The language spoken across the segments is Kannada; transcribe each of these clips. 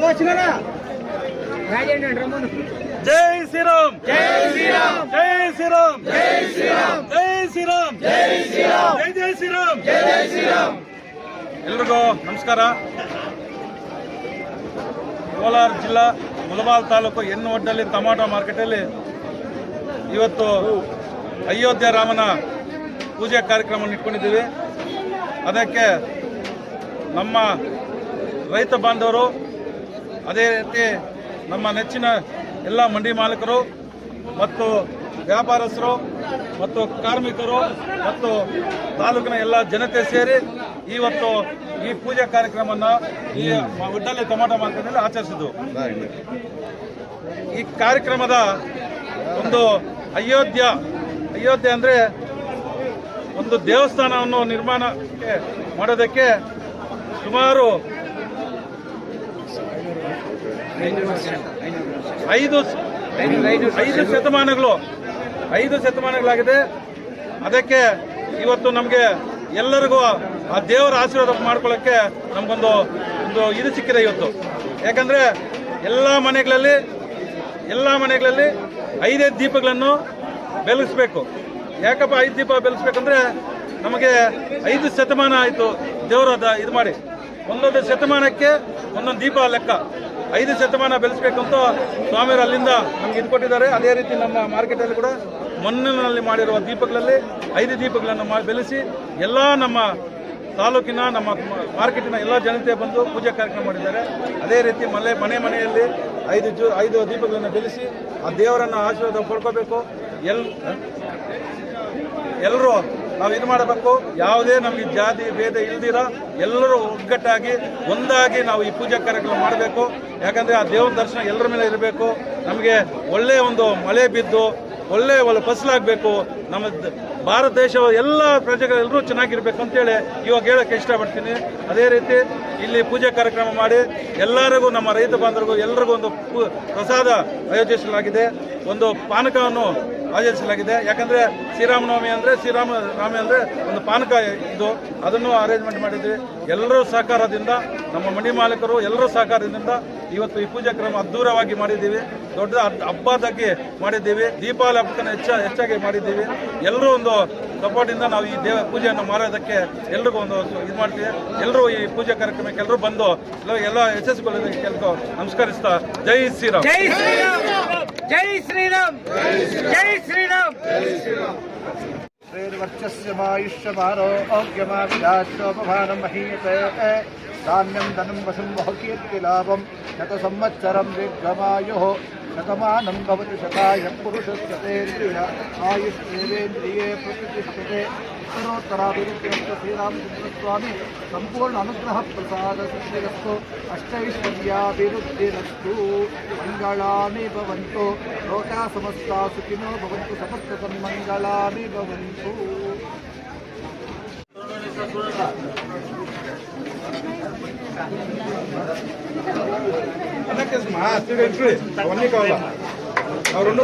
ಜೈ ಶ್ರೀರಾಮ್. ಜೈ ಶ್ರೀರಾಮ್. ಜೈ ಶ್ರೀರಾಮ್. ಜೈ ಶ್ರೀರಾಮ್. ಜೈ ಶ್ರೀರಾಮ್. ಜೈ ಶ್ರೀರಾಮ್. ಜೈ ಜೈ ಶ್ರೀರಾಮ್. ಜೈ ಜೈ ಶ್ರೀರಾಮ್. ಎಲ್ರಿಗೂ ನಮಸ್ಕಾರ. ಕೋಲಾರ ಜಿಲ್ಲಾ ಮುಲಬಾಲ್ ತಾಲೂಕು ಎನ್ನು ಒಡ್ಡಲ್ಲಿ ಟೊಮಾಟೊ ಮಾರ್ಕೆಟಲ್ಲಿ ಇವತ್ತು ಅಯೋಧ್ಯೆ ರಾಮನ ಪೂಜೆ ಕಾರ್ಯಕ್ರಮವನ್ನು ಇಟ್ಕೊಂಡಿದ್ದೀವಿ. ಅದಕ್ಕೆ ನಮ್ಮ ರೈತ ಬಾಂಧವರು ಅದೇ ರೀತಿ ನಮ್ಮ ನೆಚ್ಚಿನ ಎಲ್ಲ ಮಂಡಿ ಮಾಲೀಕರು ಮತ್ತು ವ್ಯಾಪಾರಸ್ಥರು ಮತ್ತು ಕಾರ್ಮಿಕರು ಮತ್ತು ತಾಲೂಕಿನ ಎಲ್ಲ ಜನತೆ ಸೇರಿ ಇವತ್ತು ಈ ಪೂಜಾ ಕಾರ್ಯಕ್ರಮವನ್ನು ಈ ಒಡ್ಡಲ್ಲಿ ಟೊಮಾಟೊ ಮಾರ್ಕೆಟ್ನಲ್ಲಿ ಆಚರಿಸಿದ್ವು ಈ ಕಾರ್ಯಕ್ರಮದ ಒಂದು ಅಯೋಧ್ಯ, ಅಯೋಧ್ಯೆ ಅಂದರೆ ಒಂದು ದೇವಸ್ಥಾನವನ್ನು ನಿರ್ಮಾಣಕ್ಕೆ ಮಾಡೋದಕ್ಕೆ ಸುಮಾರು ಐದು ಐದು ಶತಮಾನಗಳು, ಐದು ಶತಮಾನಗಳಾಗಿದೆ. ಅದಕ್ಕೆ ಇವತ್ತು ನಮಗೆ ಎಲ್ಲರಿಗೂ ಆ ದೇವರ ಆಶೀರ್ವಾದ ಮಾಡ್ಕೊಳ್ಳೋಕ್ಕೆ ನಮಗೊಂದು, ಒಂದು ಇದು ಸಿಕ್ಕಿದೆ ಇವತ್ತು. ಯಾಕಂದರೆ ಎಲ್ಲ ಮನೆಗಳಲ್ಲಿ ಎಲ್ಲ ಮನೆಗಳಲ್ಲಿ ಐದೈದು ದೀಪಗಳನ್ನು ಬೆಳಗಿಸ್ಬೇಕು ಯಾಕಪ್ಪ ಐದು ದೀಪ ಬೆಲಗಿಸ್ಬೇಕಂದ್ರೆ ನಮಗೆ ಐದು ಶತಮಾನ ಆಯಿತು ದೇವರದ ಇದು ಮಾಡಿ. ಒಂದೊಂದು ಶತಮಾನಕ್ಕೆ ಒಂದೊಂದು ದೀಪ ಲೆಕ್ಕ. ಐದು ಶತಮಾನ ಬೆಳೆಸ್ಬೇಕಂತ ಸ್ವಾಮಿಯವರು ಅಲ್ಲಿಂದ ನಮ್ಗೆ ಇದು ಕೊಟ್ಟಿದ್ದಾರೆ. ಅದೇ ರೀತಿ ನಮ್ಮ ಮಾರ್ಕೆಟಲ್ಲಿ ಕೂಡ ಮಣ್ಣಿನಲ್ಲಿ ಮಾಡಿರುವ ದೀಪಗಳಲ್ಲಿ ಐದು ದೀಪಗಳನ್ನು ಬೆಳೆಸಿ ಎಲ್ಲ ನಮ್ಮ ತಾಲೂಕಿನ, ನಮ್ಮ ಮಾರ್ಕೆಟಿನ ಎಲ್ಲ ಜನತೆ ಬಂದು ಪೂಜಾ ಕಾರ್ಯಕ್ರಮ ಮಾಡಿದ್ದಾರೆ. ಅದೇ ರೀತಿ ಮನೆ ಮನೆ ಮನೆಯಲ್ಲಿ ಐದು ಜೂ ಐದು ದೀಪಗಳನ್ನು ಬೆಳೆಸಿ ಆ ದೇವರನ್ನು ಆಶೀರ್ವಾದ ಪಡ್ಕೋಬೇಕು. ಎಲ್ ಎಲ್ಲರೂ ನಾವು ಇದು ಮಾಡಬೇಕು. ಯಾವುದೇ ನಮಗೆ ಜಾತಿ ಭೇದ ಇಲ್ದಿರ ಎಲ್ಲರೂ ಒಗ್ಗಟ್ಟಾಗಿ ಒಂದಾಗಿ ನಾವು ಈ ಪೂಜಾ ಕಾರ್ಯಕ್ರಮ ಮಾಡಬೇಕು. ಯಾಕಂದ್ರೆ ಆ ದೇವ್ರ ದರ್ಶನ ಎಲ್ಲರ ಮೇಲೆ ಇರಬೇಕು. ನಮಗೆ ಒಳ್ಳೆಯ ಒಂದು ಮಳೆ ಬಿದ್ದು ಒಳ್ಳೆ ಒಳ್ಳೆ ಫಸಲಾಗಬೇಕು. ನಮ್ಮ ಭಾರತ ದೇಶ ಎಲ್ಲ ಪ್ರಜೆಗಳೆಲ್ಲರೂ ಚೆನ್ನಾಗಿರ್ಬೇಕು ಅಂತೇಳಿ ಇವಾಗ ಹೇಳಕ್ಕೆ ಇಷ್ಟಪಡ್ತೀನಿ. ಅದೇ ರೀತಿ ಇಲ್ಲಿ ಪೂಜೆ ಕಾರ್ಯಕ್ರಮ ಮಾಡಿ ಎಲ್ಲರಿಗೂ ನಮ್ಮ ರೈತ ಬಾಂಧವರಿಗೂ ಎಲ್ಲರಿಗೂ ಒಂದು ಪ್ರಸಾದ ಆಯೋಜಿಸಲಾಗಿದೆ. ಒಂದು ಪಾನಕವನ್ನು ಆಚರಿಸಲಾಗಿದೆ ಯಾಕಂದ್ರೆ ಶ್ರೀರಾಮನವಮಿ ಅಂದ್ರೆ ಶ್ರೀರಾಮ ನವಮಿ ಅಂದ್ರೆ ಒಂದು ಪಾನಕ ಇದು. ಅದನ್ನು ಅರೇಂಜ್ಮೆಂಟ್ ಮಾಡಿದ್ವಿ. ಎಲ್ಲರೂ ಸಹಕಾರದಿಂದ, ನಮ್ಮ ಮಣಿ ಮಾಲೀಕರು ಎಲ್ಲರೂ ಸಹಕಾರದಿಂದ ಇವತ್ತು ಈ ಪೂಜಾ ಕ್ರಮ ಅದ್ದೂರವಾಗಿ ಮಾಡಿದ್ದೀವಿ. ದೊಡ್ಡ ಹಬ್- ಹಬ್ಬದಾಗಿ ಮಾಡಿದ್ದೀವಿ. ದೀಪಾವಳಿ ಹಬ್ಬಕ್ಕನ್ನು ಹೆಚ್ಚ ಹೆಚ್ಚಾಗಿ ಮಾಡಿದ್ದೀವಿ. ಎಲ್ಲರೂ ಒಂದು ಸಪೋರ್ಟಿಂದ ನಾವು ಈ ದೇವ ಪೂಜೆಯನ್ನು ಮಾಡೋದಕ್ಕೆ ಎಲ್ರಿಗೂ ಒಂದು ಇದು ಮಾಡ್ತೀವಿ ಎಲ್ಲರೂ ಈ ಪೂಜಾ ಕಾರ್ಯಕ್ರಮಕ್ಕೆ ಎಲ್ಲರೂ ಬಂದು ಎಲ್ಲ ಎಲ್ಲ ಯಶಸ್ವಿಗೊಳ್ಳೋದಕ್ಕೆ ಎಲ್ಲರಿಗೂ ನಮಸ್ಕರಿಸ್ತಾ ಜೈ ಶ್ರೀರಾಮ್ ಜೈ ಶ್ರೀರಾಮ್ ಜೈ ಶ್ರೀರಾಮ್ ಜೈ ಶ್ರೀರಾಮ್ श्रेर्वर्चस्यमायुष्यमारोग्यमाविराज्योपभानं महीयते धान्यं धनं वशं वह कीर्तिलाभं शतसंवत्सरं दीर्घमायुः शतमानं भवति शताय पुरुषस्य तेन्द्रिय आयुष्येवेन्द्रिये प्रतिष्ठते उत्तरोत्तराभिवृद्ध्यस्य श्रीरामचन्द्रस्वामी सम्पूर्ण अनुग्रहप्रसादसिद्धिरस्तु अष्टैश्वर्याभिवृद्धिरस्तु मङ्गलानि भवन्तु लोका समस्ता सुखिनो भवन्तु समस्तसन्मङ्गलानि भवन्तु అవన్నీ కావాలా అవి రెండు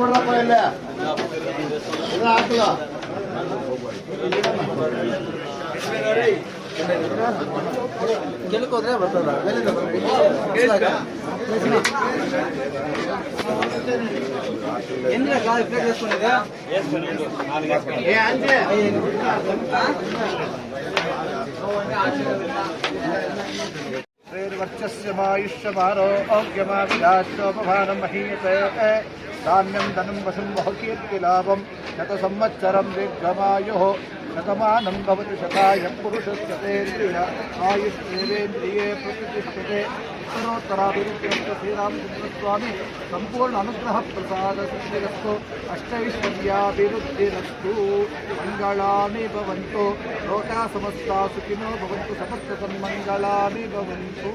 ಕೊಡಪ್ಪ ಇಲ್ಲ ಇಲ್ಲ ಹಾಕಲ್ಲ ಗೆಲ್ಕೋದ್ರೆ ಬರ್ತದ ಎಂದ್ರ ಕಾಲ್ ಪ್ಲೇಟ್ వేసుకునేదా ఏ అంజే श्रेर्वर्चस्यमायुष्यमारोग्यमाविराज्योपभानं महीयते ధాన్యం ధనం వశం బహుకీర్తిలాభం శత సంవత్సరం దిగ్గమాయు శతమానం భవతి శతాయ పురుషస్తేంద్రియ ఆయుష్ేంద్రియే ప్రతిష్టతే ఉత్తరోత్తరాభివృద్ధి శ్రీరామచంద్రస్వామి సంపూర్ణ అనుగ్రహ ప్రసాద సిద్ధిరస్తు అష్టైశ్వర్యాభివృద్ధిరస్తు మంగళాని భవంతు లోకా సమస్తా సుఖినో భవంతు సమస్త సన్మంగళాని భవంతు